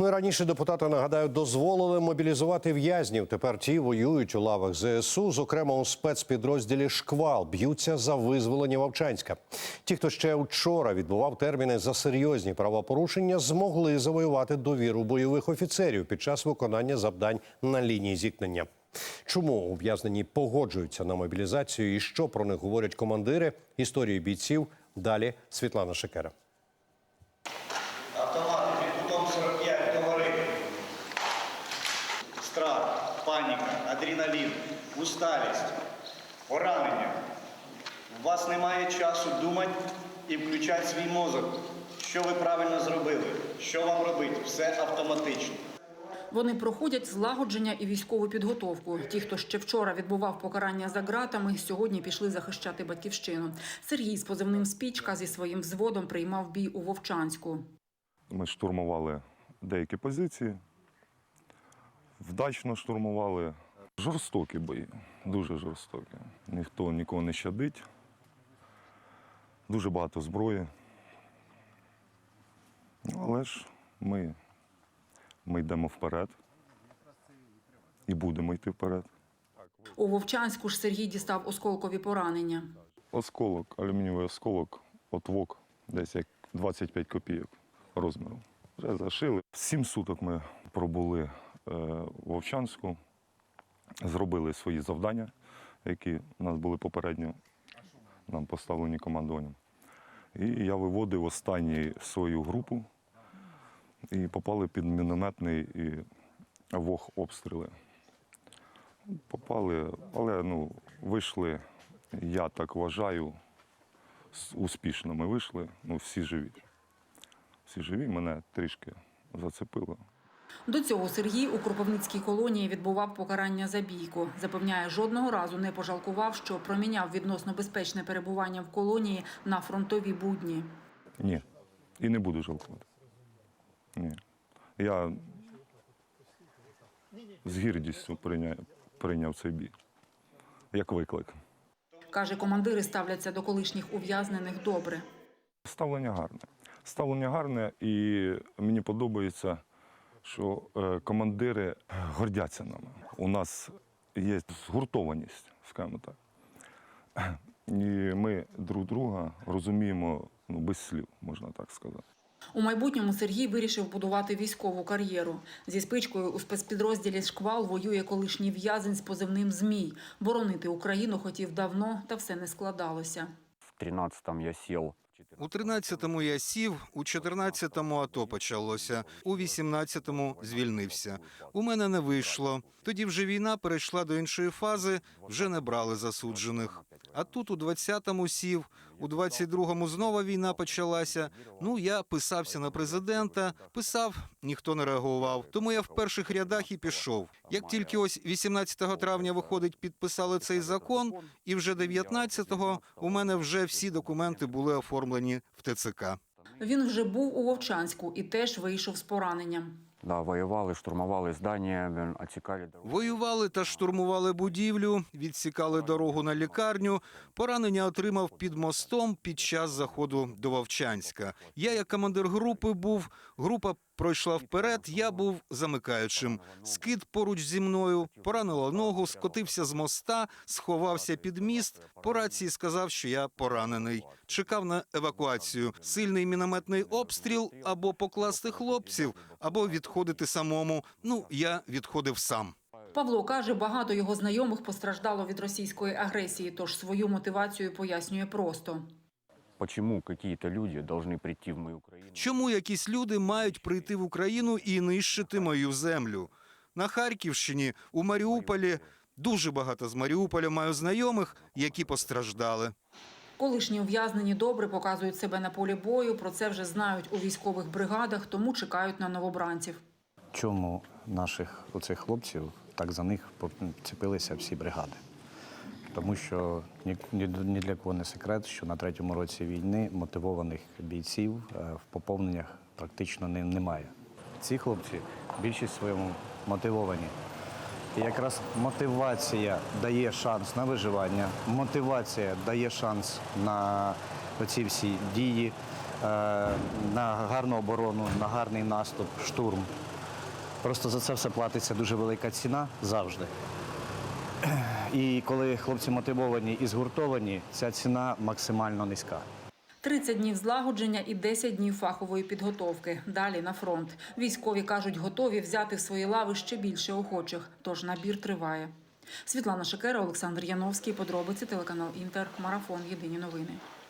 Ну і раніше депутати нагадаю дозволили мобілізувати в'язнів. Тепер ті воюють у лавах ЗСУ, зокрема у спецпідрозділі Шквал, б'ються за визволення Вовчанська. Ті, хто ще вчора відбував терміни за серйозні правопорушення, змогли завоювати довіру бойових офіцерів під час виконання завдань на лінії зіткнення. Чому ув'язнені погоджуються на мобілізацію і що про них говорять командири? Історії бійців далі Світлана Шекера. Адреналін, усталість, поранення. У вас немає часу думати і включати свій мозок. Що ви правильно зробили? Що вам робити? Все автоматично. Вони проходять злагодження і військову підготовку. Ті, хто ще вчора відбував покарання за ґратами, сьогодні пішли захищати батьківщину. Сергій з позивним спічка зі своїм взводом приймав бій у Вовчанську. Ми штурмували деякі позиції, вдачно штурмували. Жорстокі бої, дуже жорстокі. Ніхто нікого не щадить. Дуже багато зброї. Але ж ми, ми йдемо вперед і будемо йти вперед. У Вовчанську ж Сергій дістав осколкові поранення. Осколок, алюмінієвий осколок, отвок, десь як 25 копійок розміру. Вже зашили. Сім суток ми пробули е, в Вовчанську, зробили свої завдання, які у нас були попередньо нам поставлені командуванням. І я виводив останню свою групу і попали під мінометний і вог обстріли. Попали, але ну, вийшли, я так вважаю, успішно ми вийшли, ну, всі живі. Всі живі, мене трішки зацепило. До цього Сергій у Кропивницькій колонії відбував покарання за бійку. Запевняє, жодного разу не пожалкував, що проміняв відносно безпечне перебування в колонії на фронтові будні. Ні. І не буду жалкувати. Ні. Я з гірдістю прийняв, прийняв цей бій. Як виклик. Каже, командири ставляться до колишніх ув'язнених добре. Ставлення гарне. Ставлення гарне, і мені подобається, що е, командири гордяться нами. У нас є згуртованість, скажімо так. І ми друг друга розуміємо ну, без слів, можна так сказати. У майбутньому Сергій вирішив будувати військову кар'єру. Зі спичкою у спецпідрозділі «Шквал» воює колишній в'язень з позивним «Змій». Боронити Україну хотів давно, та все не складалося. В 13-м я сел. У 13-му я сів, у 14-му АТО почалося, у 18-му звільнився. У мене не вийшло. Тоді вже війна перейшла до іншої фази, вже не брали засуджених. А тут у 20-му сів, у 22-му знову війна почалася. Ну, я писався на президента, писав, ніхто не реагував. Тому я в перших рядах і пішов. Як тільки ось 18 травня виходить, підписали цей закон, і вже 19-го у мене вже всі документи були оформлені в ТЦК. Він вже був у Вовчанську і теж вийшов з пораненням. Да, воювали, штурмували здання, блин, дорогу. Воювали та штурмували будівлю, відсікали дорогу на лікарню. Поранення отримав під мостом під час заходу до Вовчанська. Я, як командир групи, був. Група пройшла вперед. Я був замикаючим. Скид поруч зі мною поранило ногу, скотився з моста, сховався під міст. По рації сказав, що я поранений. Чекав на евакуацію. Сильний мінометний обстріл або покласти хлопців, або відходити самому. Ну я відходив сам. Павло каже, багато його знайомих постраждало від російської агресії, тож свою мотивацію пояснює просто. Почему какие-то люди должны прийти в мою Украину? Чому якісь люди мають прийти в Україну і нищити мою землю? На Харківщині, у Маріуполі дуже багато з Маріуполя маю знайомих, які постраждали. Колишні ув'язнені добре показують себе на полі бою. Про це вже знають у військових бригадах, тому чекають на новобранців. Чому наших оцих хлопців так за них поцепилися всі бригади? Тому що ні, для кого не секрет, що на третьому році війни мотивованих бійців е, в поповненнях практично немає. Ці хлопці більшість своєму мотивовані. І якраз мотивація дає шанс на виживання, мотивація дає шанс на оці всі дії. на гарну оборону, на гарний наступ, штурм. Просто за це все платиться дуже велика ціна завжди. І коли хлопці мотивовані і згуртовані, ця ціна максимально низька. 30 днів злагодження і 10 днів фахової підготовки. Далі на фронт. Військові кажуть, готові взяти в свої лави ще більше охочих, тож набір триває. Світлана Шакера, Олександр Яновський. Подробиці телеканал Інтер. Марафон. Єдині новини.